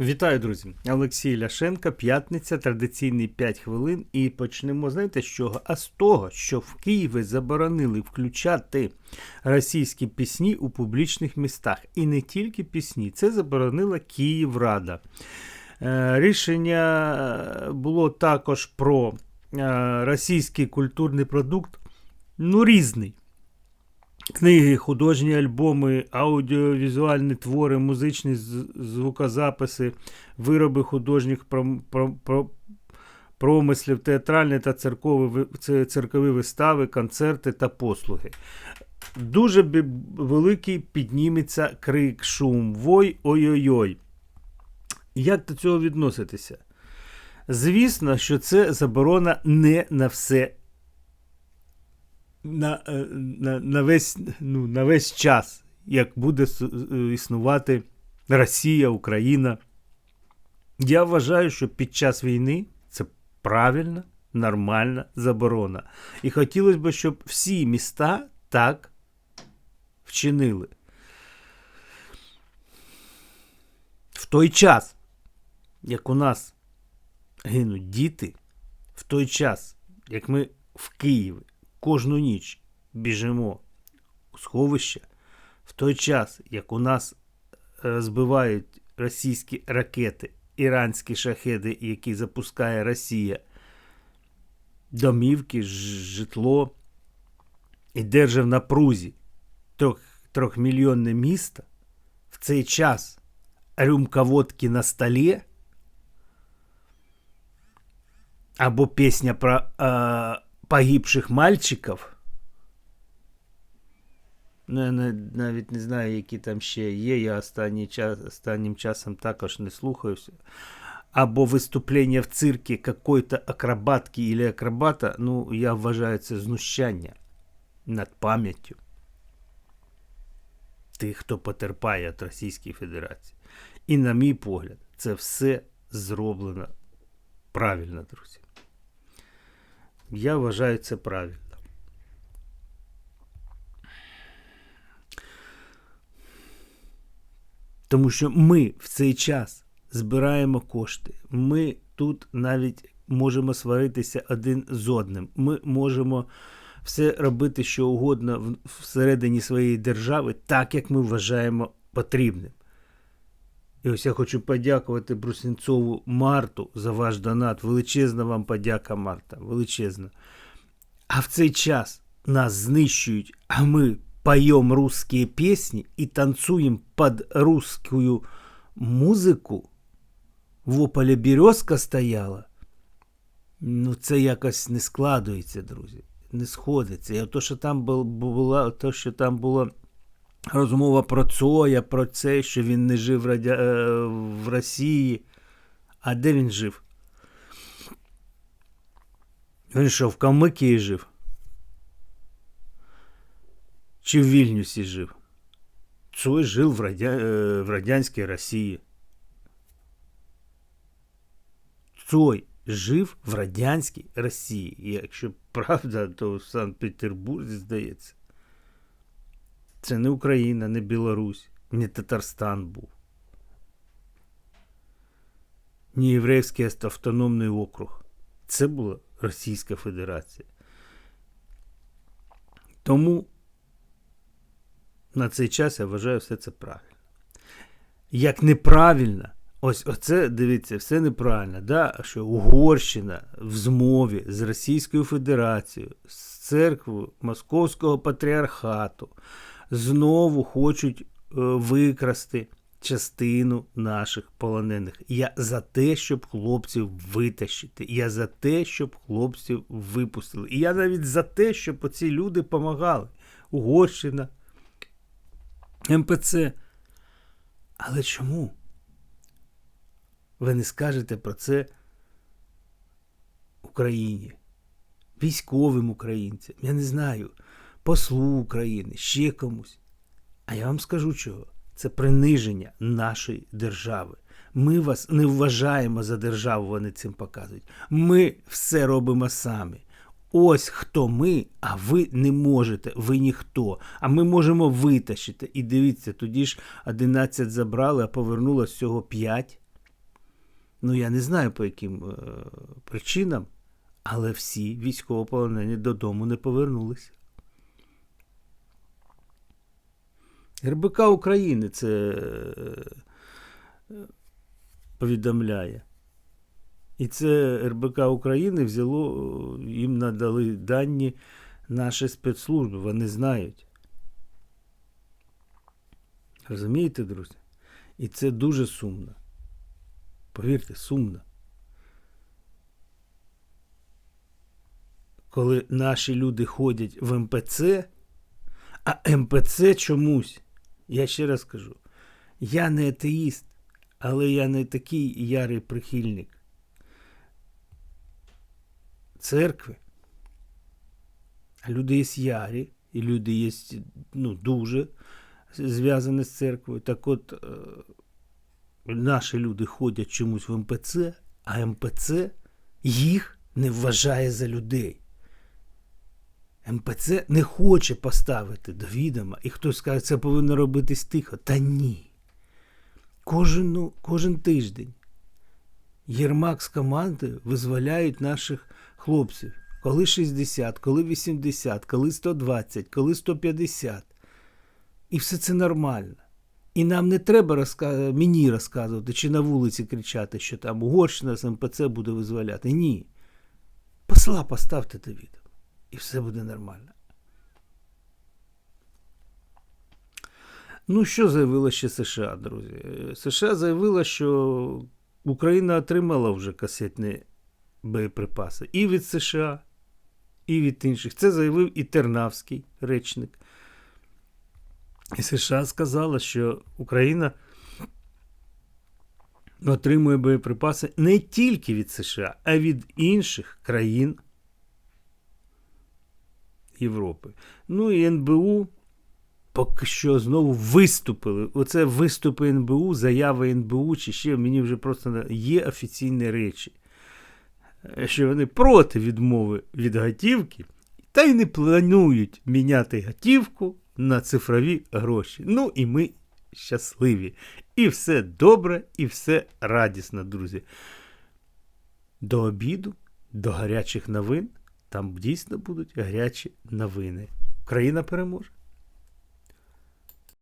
Вітаю, друзі! Олексій Ляшенко, п'ятниця, традиційний 5 хвилин. І почнемо, знаєте з чого? А з того, що в Києві заборонили включати російські пісні у публічних містах. І не тільки пісні, це заборонила Київрада. Е, Рішення е, було також про е, російський культурний продукт, ну, різний. Книги, художні альбоми, аудіовізуальні твори, музичні звукозаписи, вироби художніх пром- пром- про- промислів, театральні та церкові, церкові вистави, концерти та послуги. Дуже великий підніметься крик, шум, вой, ой-ой-ой. Як до цього відноситися? Звісно, що це заборона не на все на, е, на, на, весь, ну, на весь час, як буде е, існувати Росія, Україна. Я вважаю, що під час війни це правильна, нормальна заборона. І хотілося б, щоб всі міста так вчинили. В той час, як у нас гинуть діти, в той час, як ми в Києві кожну ніч біжимо у сховище, в той час, як у нас е, збивають російські ракети, іранські шахеди, які запускає Росія, домівки, житло і держав на прузі трьох, трьохмільйонне місто, в цей час рюмка водки на столі. Або пісня про е, погибших мальчиків. Ну, я на- навіть не знаю, які там ще є. Я останній час, останнім часом також не слухаюся. Або виступлення в циркі какой-то акробатки или акробата, ну, я вважаю це знущання над пам'яттю тих, хто потерпає від Російської Федерації. І, на мій погляд, це все зроблено правильно, друзі. Я вважаю це правильно. Тому що ми в цей час збираємо кошти. Ми тут навіть можемо сваритися один з одним. Ми можемо все робити, що угодно всередині своєї держави, так як ми вважаємо потрібним. І ось я хочу подякувати Брусінцову Марту за ваш донат. Величезна вам подяка, Марта. Величезна. А в цей час нас знищують, а ми поем русские песни и танцуем под русскую музику. В ополі березка стояла. Ну, це якось не складується, друзі. Не сходиться. І то, що там бу- була, то, що там було розмова про Цоя, про це, що він не жив радя... е, в Росії. А де він жив? Він що, в Калмикії жив? Чи в Вільнюсі жив? Цой жив в, радя... е, в Радянській Росії. Цой жив в Радянській Росії. Якщо правда, то в Санкт-Петербурзі, здається. Це не Україна, не Білорусь, не Татарстан був. Ні Єврейський автономний округ. Це була Російська Федерація. Тому на цей час я вважаю все це правильно. Як неправильно, ось оце дивіться, все неправильно, да? що Угорщина в змові з Російською Федерацією, з церквою Московського патріархату знову хочуть е, викрасти частину наших полонених. Я за те, щоб хлопців витащити. Я за те, щоб хлопців випустили. І я навіть за те, щоб оці люди допомагали. Угорщина, МПЦ. Але чому? Ви не скажете про це Україні, військовим українцям, я не знаю, послу України, ще комусь. А я вам скажу чого. Це приниження нашої держави. Ми вас не вважаємо за державу, вони цим показують. Ми все робимо самі. Ось хто ми, а ви не можете, ви ніхто. А ми можемо витащити. І дивіться, тоді ж 11 забрали, а повернулося всього 5. Ну, я не знаю по яким е, причинам, але всі військовополонені додому не повернулися. РБК України це е, повідомляє. І це РБК України взяло, е, їм надали дані наші спецслужби. Вони знають. Розумієте, друзі? І це дуже сумно. Повірте, сумно. Коли наші люди ходять в МПЦ, а МПЦ чомусь, я ще раз кажу, я не атеїст, але я не такий ярий прихильник церкви. А люди є ярі, і люди є ну, дуже зв'язані з церквою. Так от е, наші люди ходять чомусь в МПЦ, а МПЦ їх не вважає за людей. МПЦ не хоче поставити до відома, і хтось скаже, це повинно робитись тихо. Та ні. Кожен, ну, кожен тиждень Єрмак з команди визволяють наших хлопців. Коли 60, коли 80, коли 120, коли 150. І все це нормально. І нам не треба розка... мені розказувати чи на вулиці кричати, що там Угорщина з МПЦ буде визволяти. Ні. Посла поставте до відома. І все буде нормально. Ну, що заявила ще США, друзі? США заявила, що Україна отримала вже касетні боєприпаси і від США, і від інших. Це заявив і Тернавський речник. І США сказала, що Україна отримує боєприпаси не тільки від США, а від інших країн Європи. Ну і НБУ поки що знову виступили. Оце виступи НБУ, заяви НБУ, чи ще мені вже просто є офіційні речі, що вони проти відмови від готівки, та й не планують міняти готівку на цифрові гроші. Ну і ми щасливі. І все добре, і все радісно, друзі. До обіду, до гарячих новин. Там дійсно будуть гарячі новини. Україна переможе.